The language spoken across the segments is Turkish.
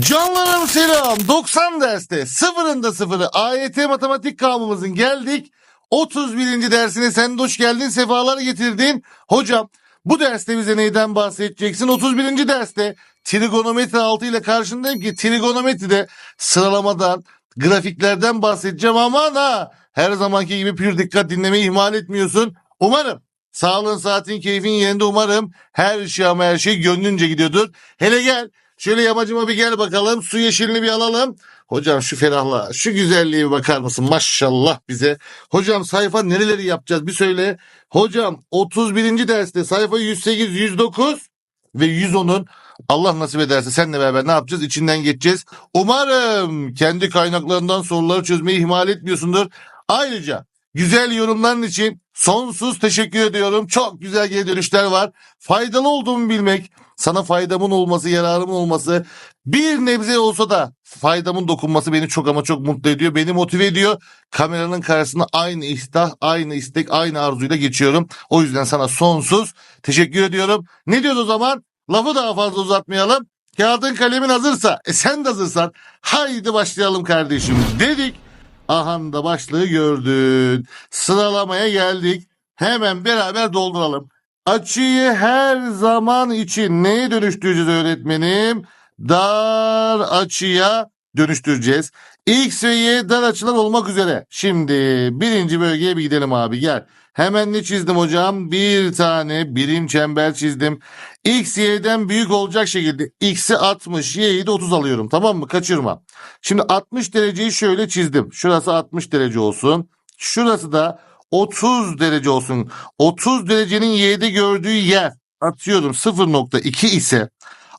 Canlarım selam. 90 derste sıfırında sıfırı AYT matematik kavramımızın geldik. 31. dersine sen de hoş geldin. Sefalar getirdin. Hocam bu derste bize neyden bahsedeceksin? 31. derste trigonometri altı ile karşındayım ki trigonometride sıralamadan, grafiklerden bahsedeceğim. Aman ha her zamanki gibi pür dikkat dinlemeyi ihmal etmiyorsun. Umarım sağlığın, saatin, keyfin yerinde umarım her şey ama her şey gönlünce gidiyordur. Hele gel Şöyle yamacıma bir gel bakalım. Su yeşilini bir alalım. Hocam şu ferahla, şu güzelliğe bakar mısın? Maşallah bize. Hocam sayfa nereleri yapacağız bir söyle. Hocam 31. derste sayfa 108, 109 ve 110'un Allah nasip ederse seninle beraber ne yapacağız? İçinden geçeceğiz. Umarım kendi kaynaklarından soruları çözmeyi ihmal etmiyorsundur. Ayrıca güzel yorumların için sonsuz teşekkür ediyorum. Çok güzel geri dönüşler var. Faydalı olduğumu bilmek, sana faydamın olması, yararımın olması, bir nebze olsa da faydamın dokunması beni çok ama çok mutlu ediyor. Beni motive ediyor. Kameranın karşısına aynı iştah, aynı istek, aynı arzuyla geçiyorum. O yüzden sana sonsuz teşekkür ediyorum. Ne diyoruz o zaman? Lafı daha fazla uzatmayalım. Kağıdın kalemin hazırsa, e sen de hazırsan haydi başlayalım kardeşim dedik. Ahan da başlığı gördün. Sıralamaya geldik. Hemen beraber dolduralım. Açıyı her zaman için neye dönüştüreceğiz öğretmenim? Dar açıya dönüştüreceğiz. X ve Y dar açılar olmak üzere. Şimdi birinci bölgeye bir gidelim abi gel. Hemen ne çizdim hocam? Bir tane birim çember çizdim. X Y'den büyük olacak şekilde X'i 60, Y'yi de 30 alıyorum. Tamam mı? Kaçırma. Şimdi 60 dereceyi şöyle çizdim. Şurası 60 derece olsun. Şurası da 30 derece olsun. 30 derecenin Y'de gördüğü yer atıyorum 0.2 ise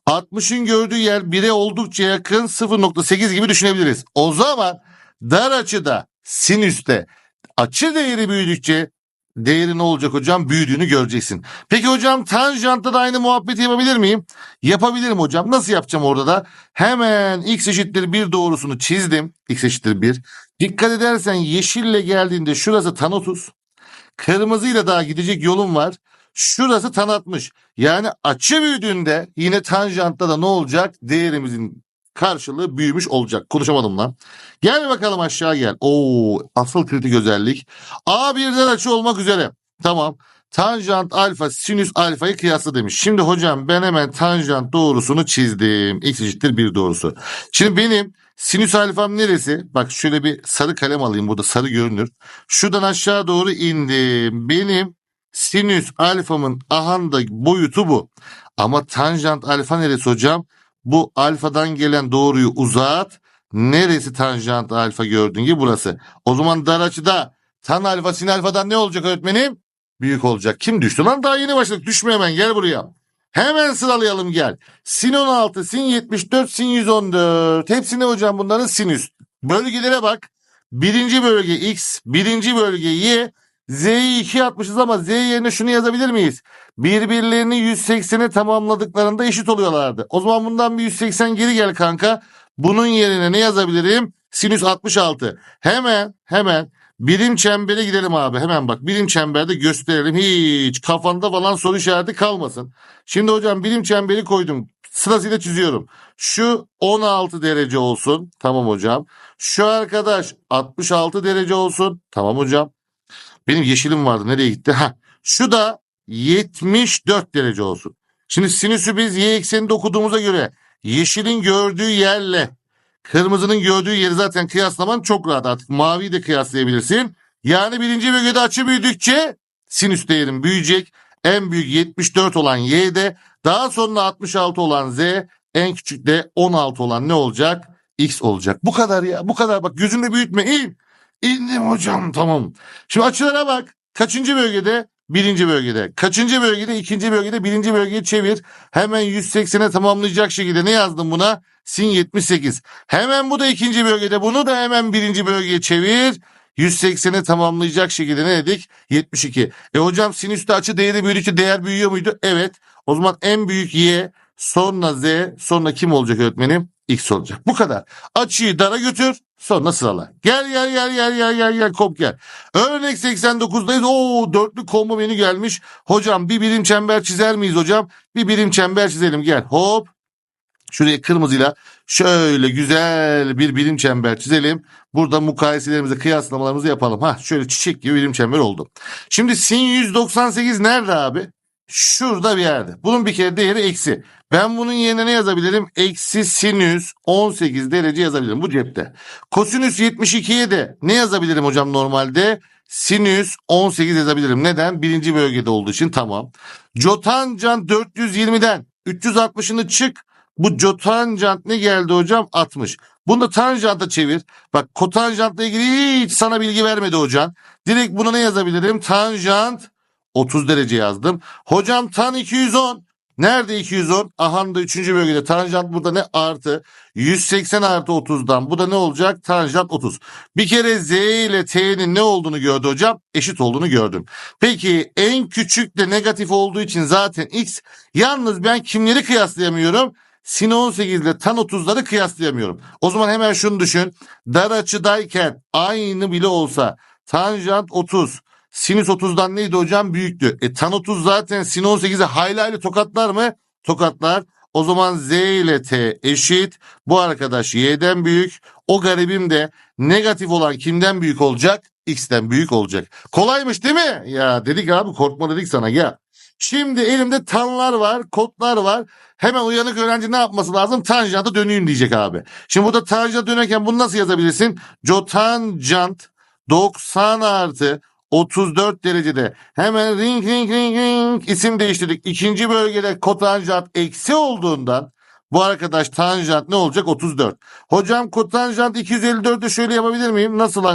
60'ın gördüğü yer 1'e oldukça yakın 0.8 gibi düşünebiliriz. O zaman dar açıda sinüste açı değeri büyüdükçe değeri ne olacak hocam? Büyüdüğünü göreceksin. Peki hocam tanjantta da aynı muhabbeti yapabilir miyim? Yapabilirim hocam. Nasıl yapacağım orada da? Hemen x eşittir 1 doğrusunu çizdim. x eşittir 1. Dikkat edersen yeşille geldiğinde şurası tan 30. Kırmızıyla daha gidecek yolum var. Şurası tan 60. Yani açı büyüdüğünde yine tanjantta da ne olacak? Değerimizin karşılığı büyümüş olacak. Konuşamadım lan. Gel bakalım aşağı gel. Oo, asıl kritik özellik. A birden açı olmak üzere. Tamam. Tanjant alfa sinüs alfayı kıyasla demiş. Şimdi hocam ben hemen tanjant doğrusunu çizdim. X eşittir 1 doğrusu. Şimdi benim sinüs alfam neresi? Bak şöyle bir sarı kalem alayım. Burada sarı görünür. Şuradan aşağı doğru indim. Benim sinüs alfamın ahanda boyutu bu. Ama tanjant alfa neresi hocam? Bu alfadan gelen doğruyu uzat. Neresi tanjant alfa gördüğün gibi burası. O zaman dar açıda tan alfa sin alfadan ne olacak öğretmenim? Büyük olacak. Kim düştü lan? Daha yeni başladık. Düşme hemen gel buraya. Hemen sıralayalım gel. Sin 16, sin 74, sin 114. Hepsi ne hocam bunların sinüs. Bölgelere bak. Birinci bölge x, birinci bölge y. Z'yi 2 atmışız ama Z yerine şunu yazabilir miyiz? Birbirlerini 180'e tamamladıklarında eşit oluyorlardı. O zaman bundan bir 180 geri gel kanka. Bunun yerine ne yazabilirim? Sinüs 66. Hemen hemen birim çembere gidelim abi. Hemen bak birim çemberde gösterelim. Hiç kafanda falan soru işareti kalmasın. Şimdi hocam birim çemberi koydum. Sırasıyla çiziyorum. Şu 16 derece olsun. Tamam hocam. Şu arkadaş 66 derece olsun. Tamam hocam. Benim yeşilim vardı. Nereye gitti? Ha. Şu da 74 derece olsun. Şimdi sinüsü biz y ekseninde okuduğumuza göre yeşilin gördüğü yerle kırmızının gördüğü yeri zaten kıyaslaman çok rahat artık. Maviyi de kıyaslayabilirsin. Yani birinci bölgede açı büyüdükçe sinüs değerim büyüyecek. En büyük 74 olan y'de daha sonra 66 olan z en küçük de 16 olan ne olacak? X olacak. Bu kadar ya bu kadar bak gözünde büyütme. İndim hocam tamam. Şimdi açılara bak. Kaçıncı bölgede? Birinci bölgede. Kaçıncı bölgede? İkinci bölgede. Birinci bölgeyi çevir. Hemen 180'e tamamlayacak şekilde ne yazdım buna? Sin 78. Hemen bu da ikinci bölgede. Bunu da hemen birinci bölgeye çevir. 180'e tamamlayacak şekilde ne dedik? 72. E hocam sinüste açı değeri büyüdükçe değer büyüyor muydu? Evet. O zaman en büyük y sonra z sonra kim olacak öğretmenim? X olacak. Bu kadar. Açıyı dara götür. Sonra sırala. Gel gel gel gel gel gel gel kop gel. Örnek 89'dayız. Oo dörtlü kombo menü gelmiş. Hocam bir birim çember çizer miyiz hocam? Bir birim çember çizelim gel. Hop. Şuraya kırmızıyla şöyle güzel bir birim çember çizelim. Burada mukayeselerimizi, kıyaslamalarımızı yapalım. Ha şöyle çiçek gibi birim çember oldu. Şimdi sin 198 nerede abi? Şurada bir yerde. Bunun bir kere değeri eksi. Ben bunun yerine ne yazabilirim? Eksi sinüs 18 derece yazabilirim. Bu cepte. Kosinüs 72'ye de ne yazabilirim hocam normalde? Sinüs 18 yazabilirim. Neden? Birinci bölgede olduğu için tamam. Cotanjant 420'den 360'ını çık. Bu cotanjant ne geldi hocam? 60. Bunu da tanjanta çevir. Bak kotanjantla ilgili hiç sana bilgi vermedi hocam. Direkt buna ne yazabilirim? Tanjant 30 derece yazdım. Hocam tan 210. Nerede 210? Aha da 3. bölgede. Tanjant burada ne? Artı. 180 artı 30'dan. Bu da ne olacak? Tanjant 30. Bir kere Z ile T'nin ne olduğunu gördü hocam? Eşit olduğunu gördüm. Peki en küçük de negatif olduğu için zaten X. Yalnız ben kimleri kıyaslayamıyorum? Sin 18 ile tan 30'ları kıyaslayamıyorum. O zaman hemen şunu düşün. Dar açıdayken aynı bile olsa tanjant 30 Sinüs 30'dan neydi hocam? Büyüktü. E tan 30 zaten sin 18'e hayli hayli tokatlar mı? Tokatlar. O zaman Z ile T eşit. Bu arkadaş Y'den büyük. O garibim de negatif olan kimden büyük olacak? X'ten büyük olacak. Kolaymış değil mi? Ya dedik abi korkma dedik sana gel. Şimdi elimde tanlar var, kodlar var. Hemen uyanık öğrenci ne yapması lazım? Tanjanta döneyim diyecek abi. Şimdi burada tanjanta dönerken bunu nasıl yazabilirsin? Cotanjant 90 artı 34 derecede. Hemen ring ring ring ring isim değiştirdik. İkinci bölgede kotanjant eksi olduğundan bu arkadaş tanjant ne olacak? 34. Hocam kotanjant 254'ü şöyle yapabilir miyim? Nasıl?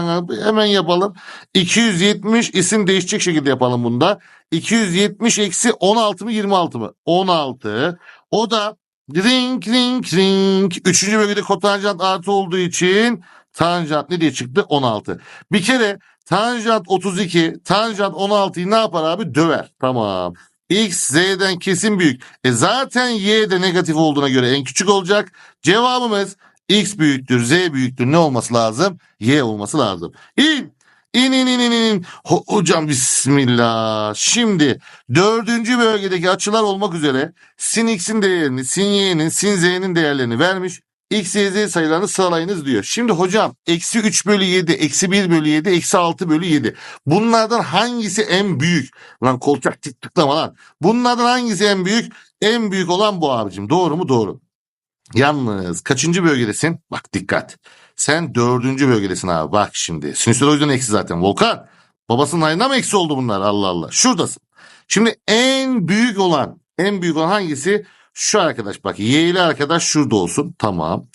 Hemen yapalım. 270 isim değişecek şekilde yapalım bunda. 270 eksi 16 mı 26 mı? 16. O da ring ring ring. Üçüncü bölgede kotanjant artı olduğu için tanjant ne diye çıktı? 16. Bir kere tanjant 32, tanjant 16'yı ne yapar abi? Döver. Tamam. X Z'den kesin büyük. E zaten Y de negatif olduğuna göre en küçük olacak. Cevabımız X büyüktür, Z büyüktür. Ne olması lazım? Y olması lazım. İn. İn in in in in. Ho- hocam bismillah. Şimdi dördüncü bölgedeki açılar olmak üzere sin x'in değerini, sin y'nin, sin z'nin değerlerini vermiş. X, Y, Z sayılarını sıralayınız diyor. Şimdi hocam eksi 3 bölü 7, eksi 1 bölü 7, eksi 6 bölü 7. Bunlardan hangisi en büyük? Lan kolçak tık tıklama lan. Bunlardan hangisi en büyük? En büyük olan bu abicim. Doğru mu? Doğru. Yalnız kaçıncı bölgedesin? Bak dikkat. Sen dördüncü bölgedesin abi. Bak şimdi. Sinüsler o yüzden eksi zaten. Volkan. Babasının ayında mı eksi oldu bunlar? Allah Allah. Şuradasın. Şimdi en büyük olan, en büyük olan hangisi? Şu arkadaş bak. Y'li arkadaş şurada olsun. Tamam.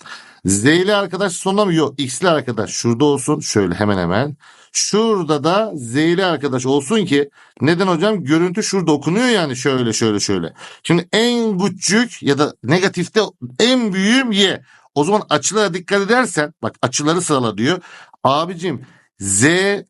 Z'li arkadaş sonunda mı? Yok. X'li arkadaş şurada olsun. Şöyle hemen hemen. Şurada da Z'li arkadaş olsun ki neden hocam? Görüntü şurada okunuyor yani şöyle şöyle şöyle. Şimdi en küçük ya da negatifte en büyüğüm Y. O zaman açılara dikkat edersen bak açıları sırala diyor. Abicim Z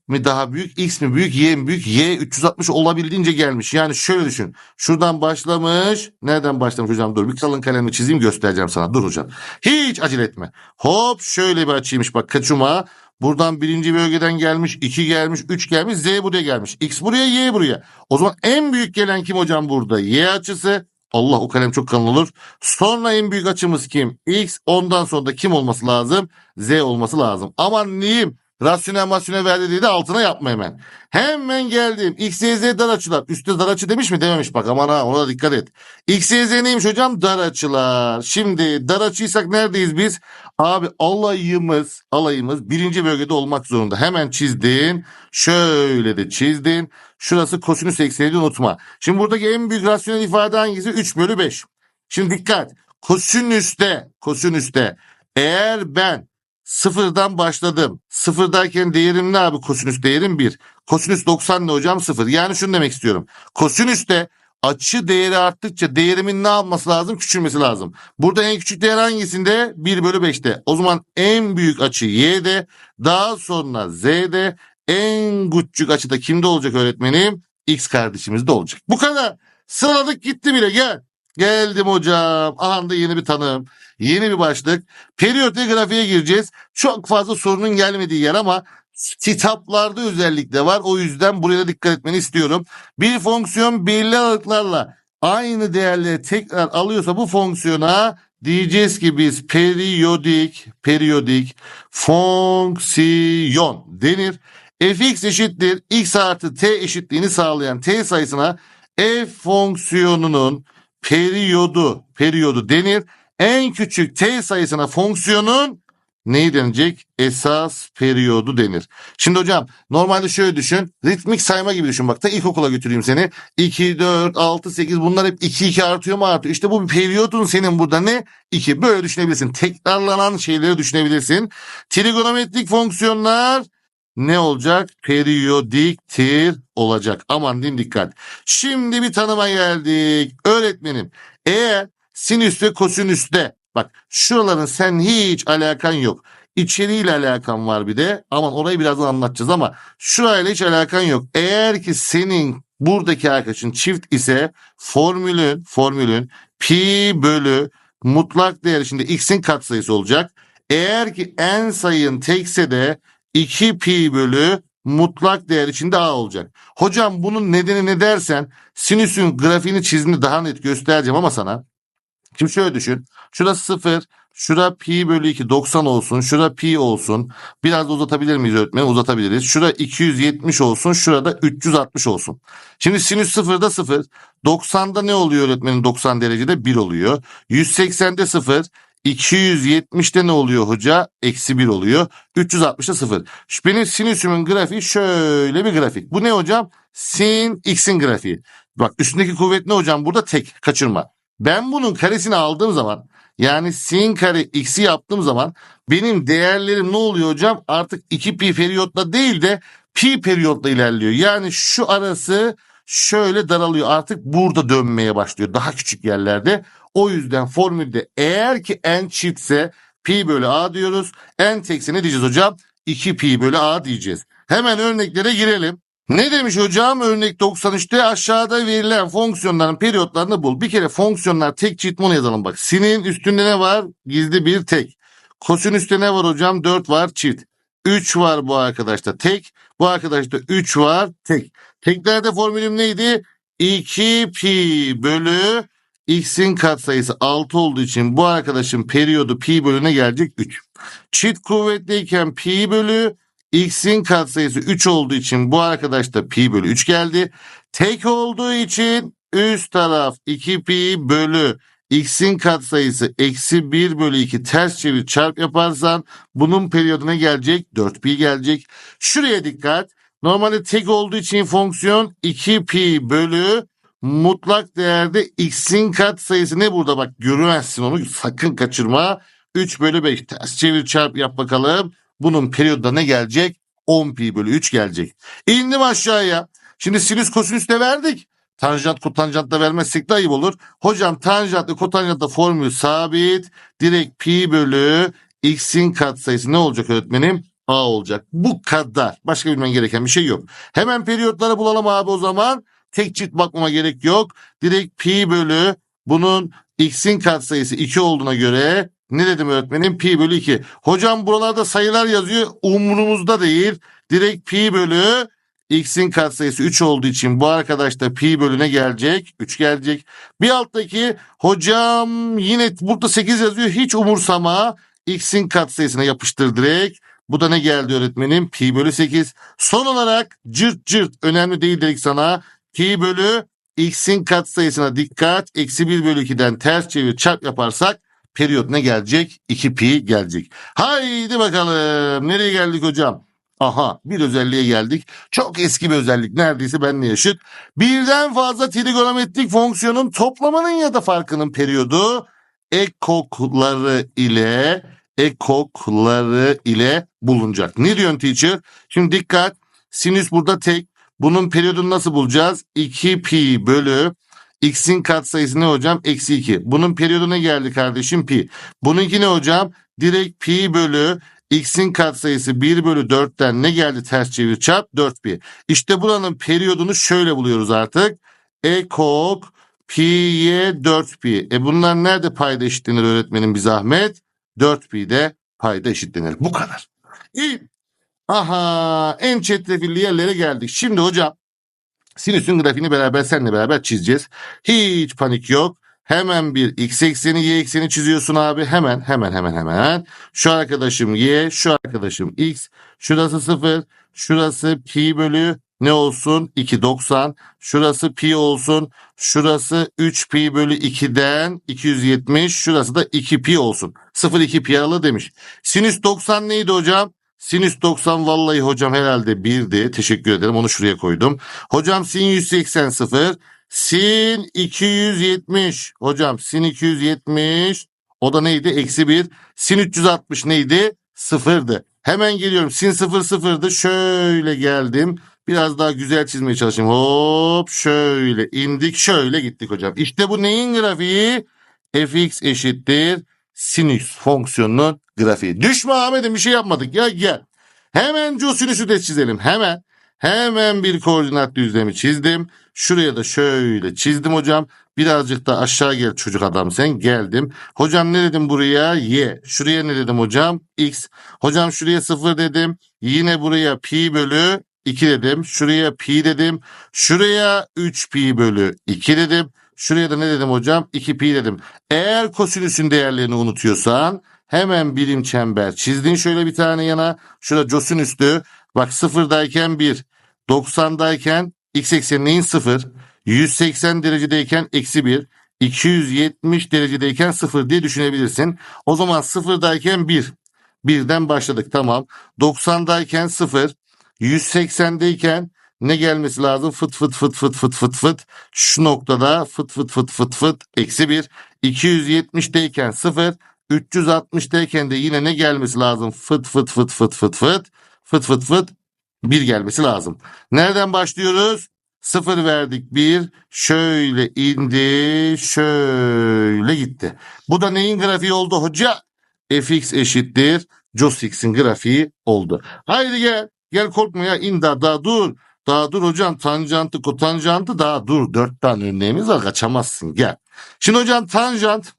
mi daha büyük, X mi büyük, Y mi büyük? Y 360 olabildiğince gelmiş. Yani şöyle düşün. Şuradan başlamış. Nereden başlamış hocam? Dur bir kalın kalemle çizeyim göstereceğim sana. Dur hocam. Hiç acele etme. Hop şöyle bir açıymış bak kaçuma. Buradan birinci bölgeden gelmiş, iki gelmiş, üç gelmiş, Z buraya gelmiş. X buraya, Y buraya. O zaman en büyük gelen kim hocam burada? Y açısı. Allah o kalem çok kalın olur. Sonra en büyük açımız kim? X. Ondan sonra da kim olması lazım? Z olması lazım. Aman neyim? Rasyonel masyonel verdi diye de altına yapma hemen. Hemen geldim. X, Y, Z dar açılar. Üstte dar açı demiş mi? Dememiş bak aman ha ona dikkat et. X, Y, Z neymiş hocam? Dar açılar. Şimdi dar açıysak neredeyiz biz? Abi alayımız, alayımız birinci bölgede olmak zorunda. Hemen çizdin. Şöyle de çizdin. Şurası kosinüs eksenini unutma. Şimdi buradaki en büyük rasyonel ifade hangisi? 3 bölü 5. Şimdi dikkat. Kosinüste, kosinüste eğer ben sıfırdan başladım. Sıfırdayken değerim ne abi? Kosinüs değerim 1. Kosinüs 90 ne hocam? 0. Yani şunu demek istiyorum. Kosinüste açı değeri arttıkça değerimin ne yapması lazım? Küçülmesi lazım. Burada en küçük değer hangisinde? 1 bölü 5'te. O zaman en büyük açı y'de. Daha sonra z'de. En küçük açıda kimde olacak öğretmenim? X kardeşimizde olacak. Bu kadar. Sıraladık gitti bile gel. Geldim hocam. Aha da yeni bir tanım. Yeni bir başlık. Periyodik grafiğe gireceğiz. Çok fazla sorunun gelmediği yer ama kitaplarda özellikle var. O yüzden buraya dikkat etmeni istiyorum. Bir fonksiyon belirli aralıklarla aynı değerleri tekrar alıyorsa bu fonksiyona diyeceğiz ki biz periyodik, periyodik fonksiyon denir. fx eşittir x artı t eşitliğini sağlayan t sayısına f fonksiyonunun periyodu, periyodu denir. En küçük t sayısına fonksiyonun neyi denecek? Esas periyodu denir. Şimdi hocam normalde şöyle düşün. Ritmik sayma gibi düşün. Bak da ilkokula götüreyim seni. 2, 4, 6, 8 bunlar hep 2, 2 artıyor mu artıyor? İşte bu bir periyodun senin burada ne? 2. Böyle düşünebilirsin. Tekrarlanan şeyleri düşünebilirsin. Trigonometrik fonksiyonlar ne olacak? Periyodiktir olacak. Aman din dikkat. Şimdi bir tanıma geldik. Öğretmenim eğer sinüs ve kosinüste bak şuraların sen hiç alakan yok. İçeriğiyle alakan var bir de. Aman orayı birazdan anlatacağız ama şurayla hiç alakan yok. Eğer ki senin buradaki arkadaşın çift ise formülün formülün pi bölü mutlak değer içinde x'in katsayısı olacak. Eğer ki en sayın tekse de 2 pi bölü mutlak değer içinde a olacak. Hocam bunun nedeni ne dersen sinüsün grafiğini çizdiğini daha net göstereceğim ama sana. Şimdi şöyle düşün. Şurası 0, şura pi bölü 2 90 olsun, şura pi olsun. Biraz da uzatabilir miyiz öğretmenim? Uzatabiliriz. Şura 270 olsun, şurada 360 olsun. Şimdi sinüs 0'da 0, 90'da ne oluyor öğretmenim 90 derecede? 1 oluyor. 180'de 0, 270'te ne oluyor hoca? Eksi 1 oluyor. 360'da 0. Şu benim sinüsümün grafiği şöyle bir grafik. Bu ne hocam? Sin x'in grafiği. Bak üstündeki kuvvet ne hocam? Burada tek. Kaçırma. Ben bunun karesini aldığım zaman yani sin kare x'i yaptığım zaman benim değerlerim ne oluyor hocam? Artık 2 pi periyotla değil de pi periyotla ilerliyor. Yani şu arası şöyle daralıyor. Artık burada dönmeye başlıyor. Daha küçük yerlerde. O yüzden formülde eğer ki n çiftse pi bölü a diyoruz. n tekse ne diyeceğiz hocam? 2 pi bölü a diyeceğiz. Hemen örneklere girelim. Ne demiş hocam? Örnek 93'te aşağıda verilen fonksiyonların periyotlarını bul. Bir kere fonksiyonlar tek çift onu yazalım bak. Sinin üstünde ne var? Gizli bir tek. Kosinüste ne var hocam? 4 var çift. 3 var bu arkadaşta tek. Bu arkadaşta 3 var tek. Teklerde formülüm neydi? 2 pi bölü x'in katsayısı 6 olduğu için bu arkadaşın periyodu pi bölüne gelecek 3. Çift kuvvetliyken pi bölü x'in katsayısı 3 olduğu için bu arkadaş da pi bölü 3 geldi. Tek olduğu için üst taraf 2 pi bölü x'in katsayısı eksi 1 bölü 2 ters çevir çarp yaparsan bunun periyoduna gelecek 4 pi gelecek. Şuraya dikkat. Normalde tek olduğu için fonksiyon 2 pi bölü mutlak değerde x'in katsayısı ne burada bak göremezsin onu sakın kaçırma. 3 bölü 5 ters çevir çarp yap bakalım. Bunun periyodda ne gelecek? 10 pi bölü 3 gelecek. İndim aşağıya. Şimdi sinüs kosinüs de verdik. Tanjant kotanjant da vermezsek de ayıp olur. Hocam tanjant ve kotanjantta formül sabit. Direkt pi bölü x'in katsayısı ne olacak öğretmenim? A olacak. Bu kadar. Başka bilmen gereken bir şey yok. Hemen periyotları bulalım abi o zaman. Tek çift bakmama gerek yok. Direkt pi bölü bunun x'in katsayısı 2 olduğuna göre ne dedim öğretmenim? Pi bölü 2. Hocam buralarda sayılar yazıyor. Umurumuzda değil. Direkt pi bölü x'in katsayısı 3 olduğu için bu arkadaş da pi bölüne gelecek. 3 gelecek. Bir alttaki hocam yine burada 8 yazıyor. Hiç umursama. x'in katsayısına yapıştır direkt. Bu da ne geldi öğretmenim? Pi bölü 8. Son olarak cırt cırt önemli değil dedik sana. Pi bölü x'in katsayısına dikkat. Eksi 1 bölü 2'den ters çevir çarp yaparsak periyot ne gelecek? 2 pi gelecek. Haydi bakalım. Nereye geldik hocam? Aha bir özelliğe geldik. Çok eski bir özellik. Neredeyse benle yaşıt. Birden fazla trigonometrik fonksiyonun toplamanın ya da farkının periyodu ekokları ile ekokları ile bulunacak. Ne diyorsun teacher? Şimdi dikkat. Sinüs burada tek. Bunun periyodunu nasıl bulacağız? 2 pi bölü x'in katsayısı ne hocam? Eksi 2. Bunun periyodu ne geldi kardeşim? Pi. Bununki ne hocam? Direkt pi bölü x'in katsayısı 1 bölü 4'ten ne geldi ters çevir çarp 4 pi. İşte buranın periyodunu şöyle buluyoruz artık. Ekok pi'ye 4 pi. E bunlar nerede payda eşitlenir öğretmenim bir zahmet? 4 pi'de payda eşitlenir. Bu kadar. İyi. Aha en çetrefilli yerlere geldik. Şimdi hocam sinüsün grafiğini beraber seninle beraber çizeceğiz. Hiç panik yok. Hemen bir x ekseni y ekseni çiziyorsun abi. Hemen hemen hemen hemen. Şu arkadaşım y, şu arkadaşım x. Şurası 0. Şurası pi bölü ne olsun? 290. Şurası pi olsun. Şurası 3 pi bölü 2'den 270. Şurası da 2 pi olsun. 0 2 pi aralığı demiş. Sinüs 90 neydi hocam? Sinüs 90 vallahi hocam herhalde 1'di. Teşekkür ederim. Onu şuraya koydum. Hocam sin 180 0. Sin 270. Hocam sin 270. O da neydi? Eksi 1. Sin 360 neydi? Sıfırdı. Hemen geliyorum. Sin 0 sıfırdı. Şöyle geldim. Biraz daha güzel çizmeye çalışayım. Hop şöyle indik. Şöyle gittik hocam. İşte bu neyin grafiği? fx eşittir sinüs fonksiyonunun grafiği. Düşme Ahmet'im bir şey yapmadık ya gel. Hemen cosinüsü de çizelim. Hemen. Hemen bir koordinat düzlemi çizdim. Şuraya da şöyle çizdim hocam. Birazcık da aşağı gel çocuk adam sen. Geldim. Hocam ne dedim buraya? Y. Şuraya ne dedim hocam? X. Hocam şuraya 0 dedim. Yine buraya pi bölü 2 dedim. Şuraya pi dedim. Şuraya 3 pi bölü 2 dedim. Şuraya da ne dedim hocam? 2 pi dedim. Eğer kosinüsün değerlerini unutuyorsan hemen birim çember çizdin şöyle bir tane yana. Şurada cosinüstü. Bak sıfırdayken 1. 90'dayken x ekseni neyin 0? 180 derecedeyken eksi 1. 270 derecedeyken 0 diye düşünebilirsin. O zaman sıfırdayken 1. Birden başladık tamam. 90'dayken 0. 180'deyken ne gelmesi lazım? Fıt fıt fıt fıt fıt fıt fıt. Şu noktada fıt fıt fıt fıt fıt. Eksi 1. 270'deyken 0. 360'deyken de yine ne gelmesi lazım? Fıt fıt fıt fıt fıt fıt. Fıt fıt fıt. 1 gelmesi lazım. Nereden başlıyoruz? 0 verdik 1. Şöyle indi. Şöyle gitti. Bu da neyin grafiği oldu hoca? fx eşittir. Cosix'in grafiği oldu. Haydi gel. Gel korkma ya daha dur. Daha dur hocam tanjantı kotanjantı daha dur. Dört tane örneğimiz var kaçamazsın gel. Şimdi hocam tanjant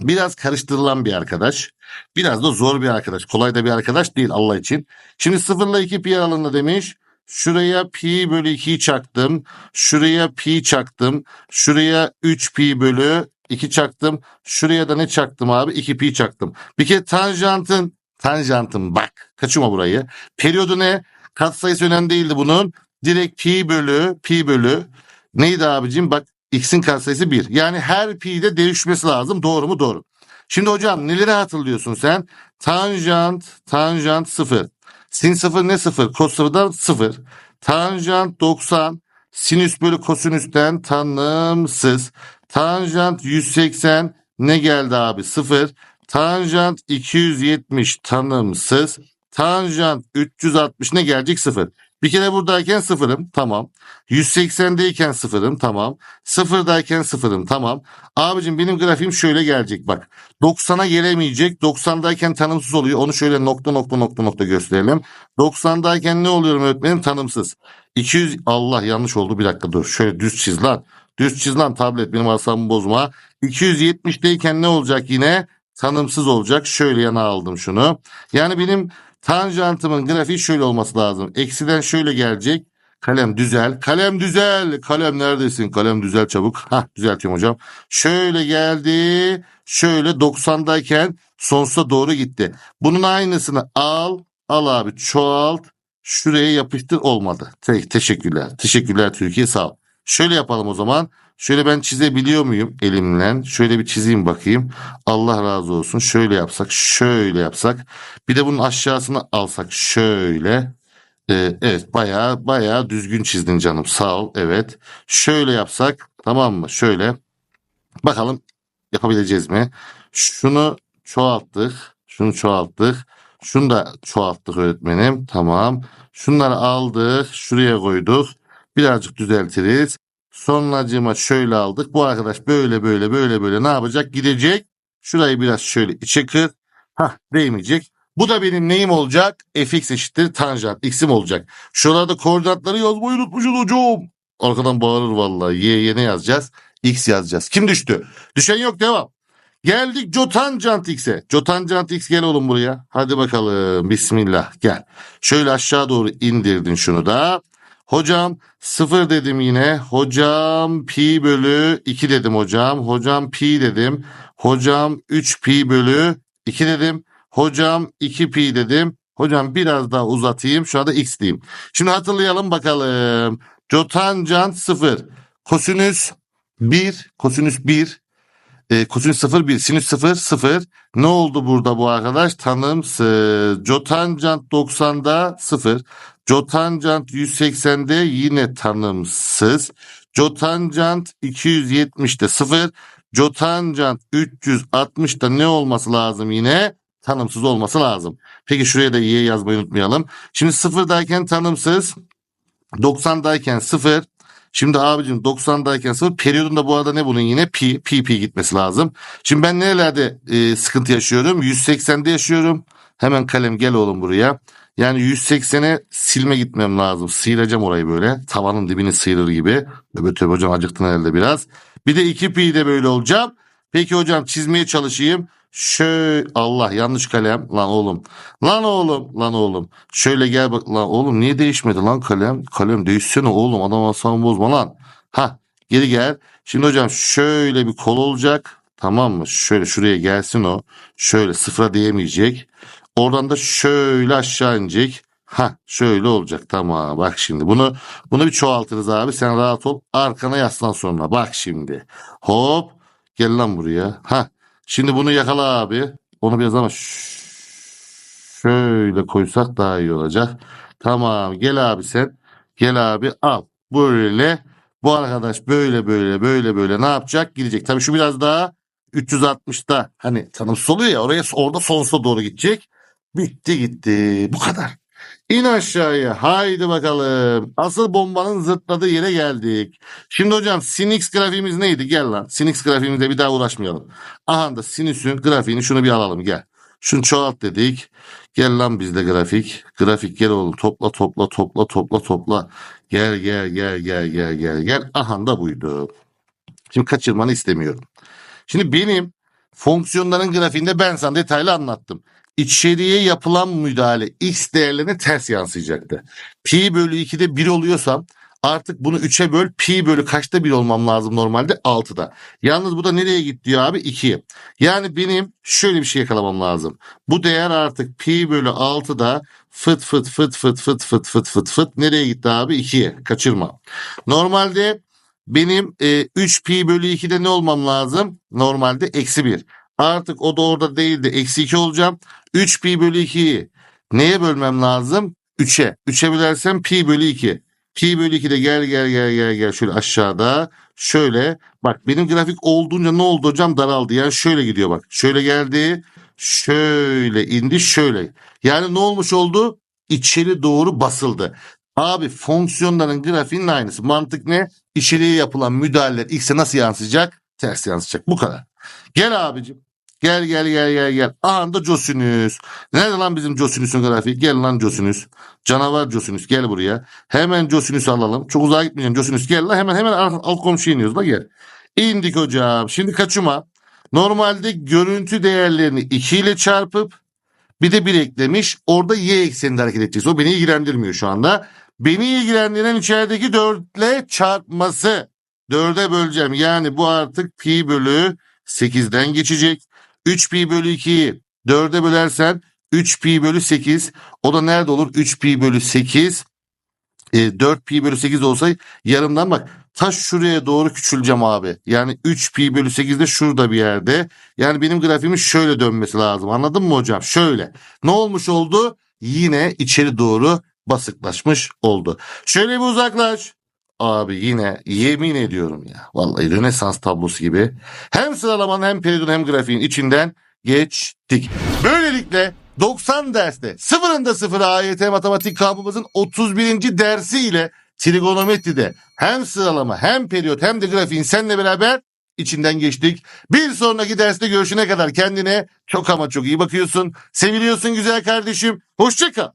biraz karıştırılan bir arkadaş. Biraz da zor bir arkadaş. Kolay da bir arkadaş değil Allah için. Şimdi 0 ile 2 pi aralığında demiş. Şuraya pi bölü 2'yi çaktım. Şuraya pi çaktım. Şuraya 3 pi bölü 2 çaktım. Şuraya da ne çaktım abi? 2 pi çaktım. Bir kere tanjantın tanjantın bak kaçırma burayı. Periyodu ne? Katsayısı önemli değildi bunun. Direkt pi bölü pi bölü neydi abicim? Bak x'in katsayısı 1. Yani her pi'de değişmesi lazım. Doğru mu? Doğru. Şimdi hocam neleri hatırlıyorsun sen? Tanjant, tanjant 0. Sin 0 ne 0? Kos 0'dan 0. Tanjant 90. Sinüs bölü kosinüsten tanımsız. Tanjant 180 ne geldi abi? 0. Tanjant 270 tanımsız. Tanjant 360 ne gelecek? 0. Bir kere buradayken sıfırım tamam. 180'deyken sıfırım tamam. Sıfırdayken sıfırım tamam. Abicim benim grafiğim şöyle gelecek bak. 90'a gelemeyecek. 90'dayken tanımsız oluyor. Onu şöyle nokta nokta nokta nokta gösterelim. 90'dayken ne oluyorum öğretmenim? Tanımsız. 200 Allah yanlış oldu bir dakika dur. Şöyle düz çiz lan. Düz çiz lan tablet benim asabımı bozma. 270'deyken ne olacak yine? Tanımsız olacak. Şöyle yana aldım şunu. Yani benim tanjantımın grafiği şöyle olması lazım. Eksiden şöyle gelecek. Kalem düzel. Kalem düzel. Kalem neredesin? Kalem düzel çabuk. Hah düzeltiyorum hocam. Şöyle geldi. Şöyle 90'dayken sonsuza doğru gitti. Bunun aynısını al. Al abi çoğalt. Şuraya yapıştır olmadı. Te- teşekkürler. Teşekkürler Türkiye sağ ol. Şöyle yapalım o zaman. Şöyle ben çizebiliyor muyum elimle? Şöyle bir çizeyim bakayım. Allah razı olsun. Şöyle yapsak, şöyle yapsak. Bir de bunun aşağısını alsak şöyle. Ee, evet bayağı bayağı düzgün çizdin canım. Sağ ol. Evet. Şöyle yapsak tamam mı? Şöyle. Bakalım yapabileceğiz mi? Şunu çoğalttık. Şunu çoğalttık. Şunu da çoğalttık öğretmenim. Tamam. Şunları aldık. Şuraya koyduk. Birazcık düzeltiriz. Sonracığıma şöyle aldık. Bu arkadaş böyle böyle böyle böyle ne yapacak? Gidecek. Şurayı biraz şöyle içe kır. Hah değmeyecek. Bu da benim neyim olacak? fx eşittir tanjant. x'im olacak. Şurada koordinatları yazmayı unutmuşuz hocam. Arkadan bağırır vallahi. Y'ye ne yazacağız? X yazacağız. Kim düştü? Düşen yok devam. Geldik cotanjant x'e. Cotanjant x gel oğlum buraya. Hadi bakalım. Bismillah gel. Şöyle aşağı doğru indirdin şunu da. Hocam 0 dedim yine. Hocam pi bölü 2 dedim hocam. Hocam pi dedim. Hocam 3 pi bölü 2 dedim. Hocam 2 pi dedim. Hocam biraz daha uzatayım. Şu anda x diyeyim. Şimdi hatırlayalım bakalım. Cotanjant 0. Kosinüs 1. Kosinüs 1. E, kosinüs 0 1. Sinüs 0 0. Ne oldu burada bu arkadaş? Tanımsız. Cotanjant 90'da 0. Cotanjant 180'de yine tanımsız. Cotanjant 270'de 0. Cotanjant 360'da ne olması lazım yine? Tanımsız olması lazım. Peki şuraya da y yazmayı unutmayalım. Şimdi 0'dayken tanımsız. 90'dayken 0. Şimdi abicim 90'dayken 0. Periyodunda bu arada ne bunun yine? Pi. Pi pi gitmesi lazım. Şimdi ben nerelerde e, sıkıntı yaşıyorum? 180'de yaşıyorum. Hemen kalem gel oğlum buraya. Yani 180'e silme gitmem lazım. Sıyıracağım orayı böyle. Tavanın dibini sıyırır gibi. Öbür tövbe hocam acıktın herhalde biraz. Bir de 2 pi de böyle olacağım. Peki hocam çizmeye çalışayım. Şöyle Allah yanlış kalem lan oğlum. Lan oğlum lan oğlum. Şöyle gel bak lan oğlum niye değişmedi lan kalem? Kalem değişsene oğlum adam asabımı bozma lan. Ha geri gel. Şimdi hocam şöyle bir kol olacak. Tamam mı? Şöyle şuraya gelsin o. Şöyle sıfıra değmeyecek. Oradan da şöyle aşağı inecek. Ha şöyle olacak. Tamam bak şimdi. Bunu bunu bir çoğaltırız abi. Sen rahat ol. Arkana yaslan sonra. Bak şimdi. Hop. Gel lan buraya. Ha şimdi bunu yakala abi. Onu biraz ama şöyle koysak daha iyi olacak. Tamam gel abi sen. Gel abi al. Böyle. Bu arkadaş böyle böyle böyle böyle ne yapacak? Gidecek. Tabii şu biraz daha 360'da hani tanımsız oluyor ya oraya orada sonsuza doğru gidecek bitti gitti bu kadar. İn aşağıya. Haydi bakalım. Asıl bombanın zırtladığı yere geldik. Şimdi hocam sinix grafiğimiz neydi? Gel lan. Sinix grafiğimizle bir daha uğraşmayalım. Aha da sinüsün grafiğini şunu bir alalım gel. Şunu çoğalt dedik. Gel lan bizde grafik. Grafik gel oğlum. Topla topla topla topla topla. Gel gel gel gel gel gel gel. Aha da buydu. Şimdi kaçırmanı istemiyorum. Şimdi benim fonksiyonların grafiğinde ben sana detaylı anlattım içeriye yapılan müdahale x değerlerine ters yansıyacaktı. Pi bölü 2'de 1 oluyorsam artık bunu 3'e böl pi bölü kaçta 1 olmam lazım normalde 6'da. Yalnız bu da nereye gitti diyor abi 2'ye. Yani benim şöyle bir şey yakalamam lazım. Bu değer artık pi bölü 6'da fıt fıt fıt fıt fıt fıt fıt fıt fıt nereye gitti abi 2'ye kaçırma. Normalde benim e, 3 pi bölü 2'de ne olmam lazım? Normalde eksi 1. Artık o da orada değil de eksi 2 olacağım. 3 pi bölü 2'yi neye bölmem lazım? 3'e. 3'e bölersem pi bölü 2. Pi bölü 2 de gel gel gel gel gel şöyle aşağıda. Şöyle bak benim grafik olduğunca ne oldu hocam daraldı. Yani şöyle gidiyor bak. Şöyle geldi. Şöyle indi şöyle. Yani ne olmuş oldu? İçeri doğru basıldı. Abi fonksiyonların grafiğinin aynısı. Mantık ne? İçeriye yapılan müdahaleler x'e nasıl yansıyacak? Ters yansıyacak. Bu kadar. Gel abicim. Gel gel gel gel gel. Aha da cosinüs. Nerede lan bizim cosinüsün grafiği? Gel lan cosinüs. Canavar cosinüs gel buraya. Hemen cosinüs alalım. Çok uzağa gitmeyeceksin cosinüs. Gel lan hemen hemen alt, alt komşu iniyoruz la gel. İndik hocam. Şimdi kaçıma. Normalde görüntü değerlerini 2 ile çarpıp bir de 1 eklemiş. Orada y ekseninde hareket edeceğiz. O beni ilgilendirmiyor şu anda. Beni ilgilendiren içerideki 4 ile çarpması. 4'e böleceğim. Yani bu artık pi bölü 8'den geçecek. 3 pi bölü 2'yi 4'e bölersen 3 pi bölü 8 o da nerede olur? 3 pi bölü 8 e, 4 pi bölü 8 olsa yarımdan bak taş şuraya doğru küçüleceğim abi. Yani 3 pi bölü 8 de şurada bir yerde. Yani benim grafiğimin şöyle dönmesi lazım. Anladın mı hocam? Şöyle. Ne olmuş oldu? Yine içeri doğru basıklaşmış oldu. Şöyle bir uzaklaş. Abi yine yemin ediyorum ya. Vallahi Rönesans tablosu gibi. Hem sıralamanın hem periyodun hem grafiğin içinden geçtik. Böylelikle 90 derste sıfırında sıfır AYT matematik kampımızın 31. dersi ile trigonometride hem sıralama hem periyot hem de grafiğin seninle beraber içinden geçtik. Bir sonraki derste görüşene kadar kendine çok ama çok iyi bakıyorsun. Seviliyorsun güzel kardeşim. Hoşça kal.